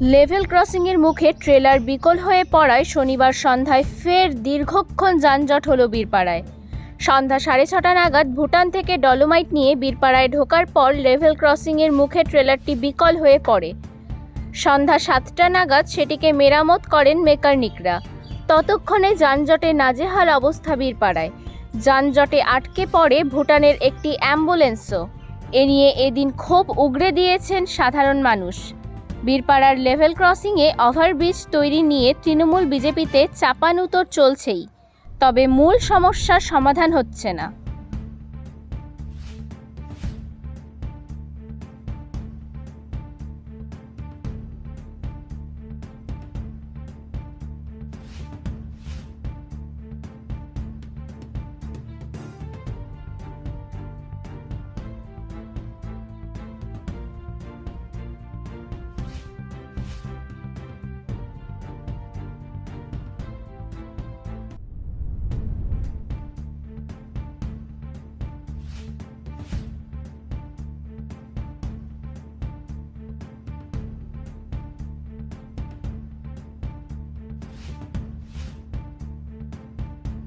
Level ক্রসিংয়ের মুখে trailer বিকল হয়ে পড়ায় শনিবার সন্ধ্যায় ফের দীর্ঘক্ষণ যানজট হলো বীরপাড়ায়। সন্ধ্যা সাড়ে ছটা নাগাদ ভুটান থেকে ডলোমাইট নিয়ে বীরপাড়ায় ঢোকার পর লেভেল ক্রসিংয়ের মুখে ট্রেলারটি বিকল হয়ে পড়ে। সন্ধ্যা সাতটা নাগাদ সেটিকে মেরামত করেন মেকানিকরা ততক্ষণে যানজটে নাজেহাল অবস্থা বীরপাড়ায়। যানজটে আটকে পড়ে ভুটানের একটি অ্যাম্বুলেন্সও। এ নিয়ে এদিন ক্ষোভ উগরে দিয়েছেন সাধারণ মানুষ। বীরপাড়ার লেভেল ক্রসিংয়ে ওভারব্রিজ তৈরি নিয়ে তৃণমূল বিজেপিতে চাপানুতোর চলছেই। তবে মূল সমস্যার সমাধান হচ্ছে না।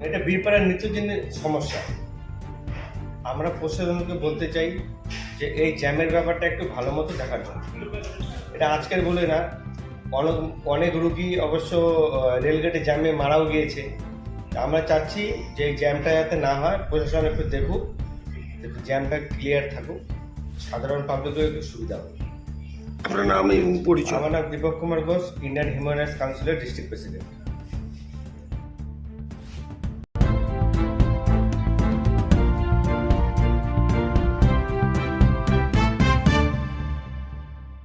এটা বীরপাড়ার নিত্যদিনের সমস্যা। আমরা প্রশাসনকে বলতে চাই যে এই জ্যামের ব্যাপারটা একটু ভালো মতো দেখার জন্য। এটা আজকের বলে না অনেক অনেক রুগী অবশ্য রেলগেটে জ্যামে মারাও গিয়েছে। আমরা চাচ্ছি যে এই জ্যামটা যাতে না হয় প্রশাসন একটু দেখুক জ্যামটা ক্লিয়ার থাকুক সাধারণ পাবলিকেও একটু সুবিধা হবে আপনার নাম পরিচয়। আমার নাম Deepak Kumar Ghosh Indian human rights কাউন্সিলের ডিস্ট্রিক্ট প্রেসিডেন্ট।